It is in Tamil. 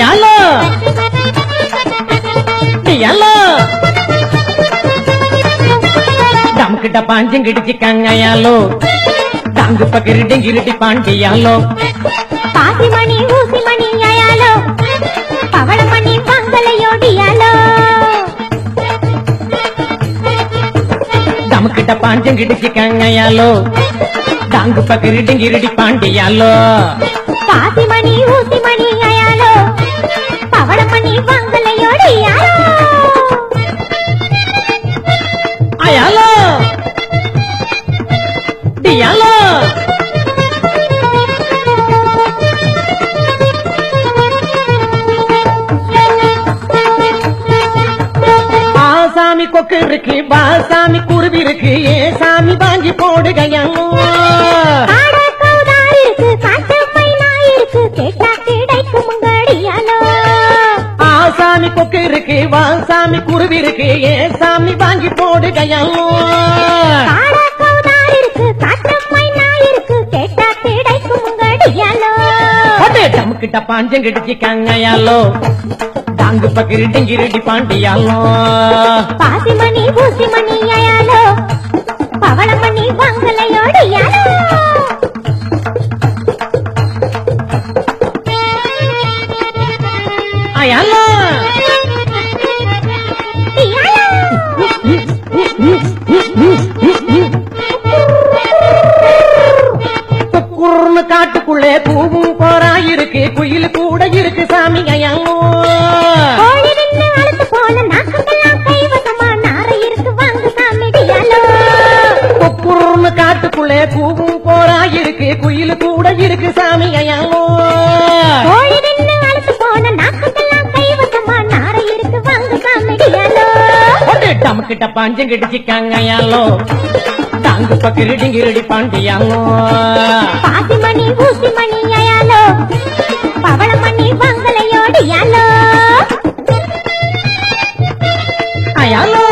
యాలో యాలో డమకిట పాంజింగిడి చిక్కంగయాలో డంగు పగిరిడి గిరిడి పాండియాలో పెట్ట పాండ్యం గిడిచి కంగయ్యాలు దాంగు పకిరిటి గిరిటి పాండ్యాలు. కొక్కరికి బాసామి కు ஆசாமி கொக்கு இருக்கு வாசாமி குருவி இருக்கு ஏ சாமி வாங்கி போடுகையோ. காட்டு பாஞ்சம் கிடிச்சிக்காங்கயாலோ டாங்கு பக்கிரிட்டி கிரிட்டி பாண்டியாலோ. பாசிமணி ஊசிமணி அயாலோ பவளமணி மங்களையோடியாலோ அயாலோ குக்குர்னு காட்டுக்குள்ளே பூவும் போரா இருக்கு குயில் கூட இருக்கு சாமி குக்குர்னு காட்டுக்குள்ளே பூவும் போரா இருக்கு குயில் கூட இருக்கு சாமி அயாலோ கோழி நின்னு அழுத்து போல நார இருக்கு வாங்க சாமிடியாலோ ஒட்டு டமுக்கிட்ட பாஞ்சம் கிடிச்சிக்காங்க அயாலோ. டாங்கு ஊசிமணி அயாலோ பவளமணி மங்களையோடியாலோ அயாலோ.